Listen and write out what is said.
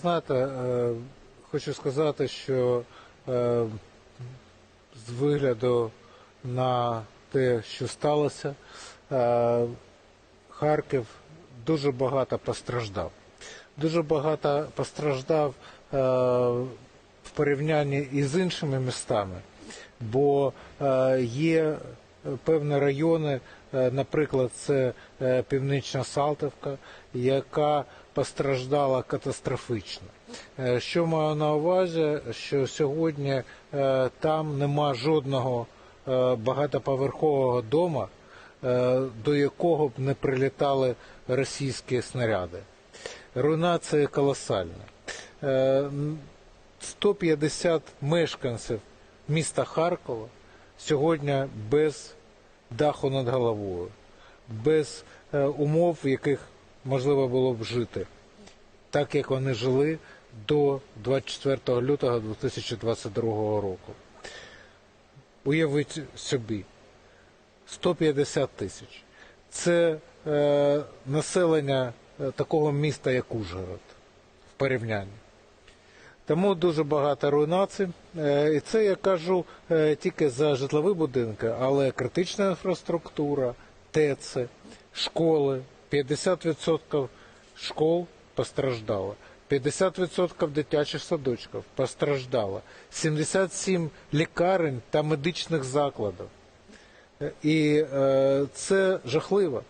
Знаєте, е, хочу сказати, що е, з вигляду на те, що сталося, е, Харків дуже багато постраждав. Дуже багато постраждав в порівнянні із іншими містами, бо є певні райони, е, наприклад, це е, Північна Салтівка, яка постраждала катастрофічно. Е, Що маю на увазі, що сьогодні е, там нема жодного е, багатоповерхового дому, е, до якого б не прилітали російські снаряди. Руйнація колосальна. Е, м, 150 мешканців міста Харкова сьогодні без даху над головою, без е, умов, в яких можливо було б жити, так як вони жили до 24 лютого 2022 року. Уявіть собі, 150 тисяч. Це е, населення е, такого міста, як Ужгород, в порівнянні. Тому дуже багато руйнацій. Е, І це я кажу е, тільки за житлові будинки, але критична інфраструктура, ТЕЦи, школи, 50% школ постраждало. 50% дитячих садочків постраждало, 77 лікарень та медичних закладів. Е, І це жахливо.